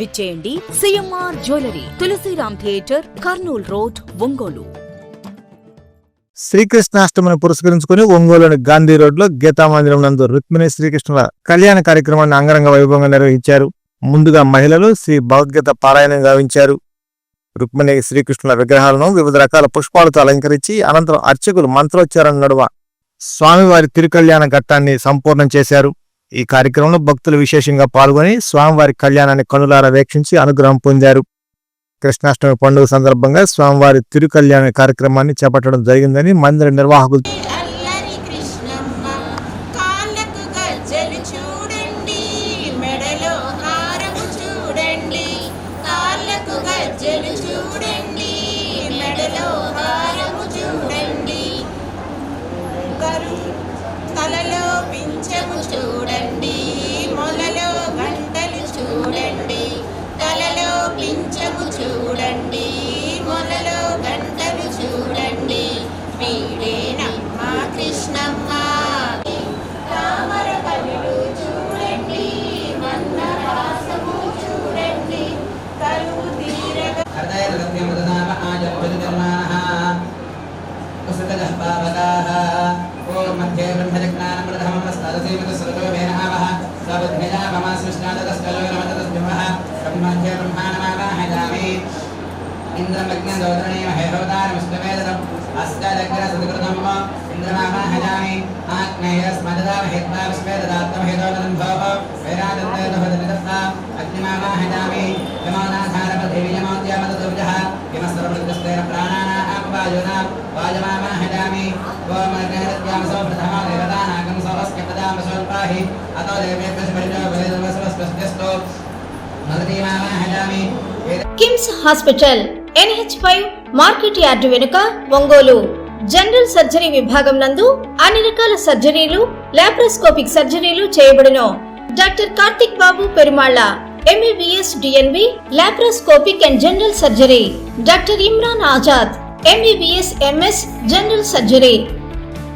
విచ్చేయండి CMR jewellery Tulasiram theatre Kurnool road Ongole. శ్రీకృష్ణాష్టమిని పురస్కరించుకుని ఒంగోలులోని గాంధీ రోడ్లో గీతా మందిరం నందు రుక్మిణి శ్రీకృష్ణుల కళ్యాణ కార్యక్రమాన్ని అంగరంగ వైభవంగా నిర్వహించారు. ముందుగా మహిళలు శ్రీ భగవద్గీత పారాయణం గావించారు. రుక్మిణి శ్రీకృష్ణుల విగ్రహాలను వివిధ రకాల పుష్పాలతో అలంకరించి అనంతరం అర్చకులు మంత్రోచ్చారణ నడువ స్వామివారి తిరుకళ్యాణ ఘట్టాన్ని సంపూర్ణం చేశారు. ఈ కార్యక్రమంలో భక్తులు విశేషంగా పాల్గొని స్వామివారి కళ్యాణాన్ని కనులారా వీక్షించి అనుగ్రహం పొందారు. కృష్ణాష్టమి పండుగ సందర్భంగా స్వామివారి తిరుకళ్యాణ కార్యక్రమాన్ని చేపట్టడం జరిగిందని మందిర నిర్వాహకులు తలలో కృష్ణమ్మ కాళ్ళకు सबुद्भिजा मम सृष्णादतस्कलो रमततस्भ्यः ब्रह्मध्य ब्रह्माणमादाहयामि इन्द्रम् अग्निं दोदरणीमहे होदारमुष्टमेदनम् अस्तादग्रसुकृतम् इन्द्रमाहयामि आग्नेयस्मददामहेत्माविष्मेददात्तमहेदोदनम्भव वैरादन्तयोदभदनिदत्ता अग्निमाहयामि यमानाधारपदेवीयमौत्यामदतुभ्यः यमस्सर्वृद्धस्तेन प्राणानामुपायोना वाजमाहयामि गोमग्नेरत्यामसौ प्रथमा देवतानागं सौवस्क्यपदामसोल्पाहि KIMS hospital NH five market yard వెనుక ఒంగోలు. జనరల్ సర్జరీ విభాగం నందు అన్ని రకాల సర్జరీలు లాప్రోస్కోపిక్ సర్జరీలు చేయబడును. Doctor Karthik Babu Perumalla MBBS DNB laparoscopic and general surgery. Doctor Imran Azad MBBS MS general surgery.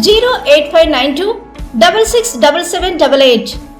08592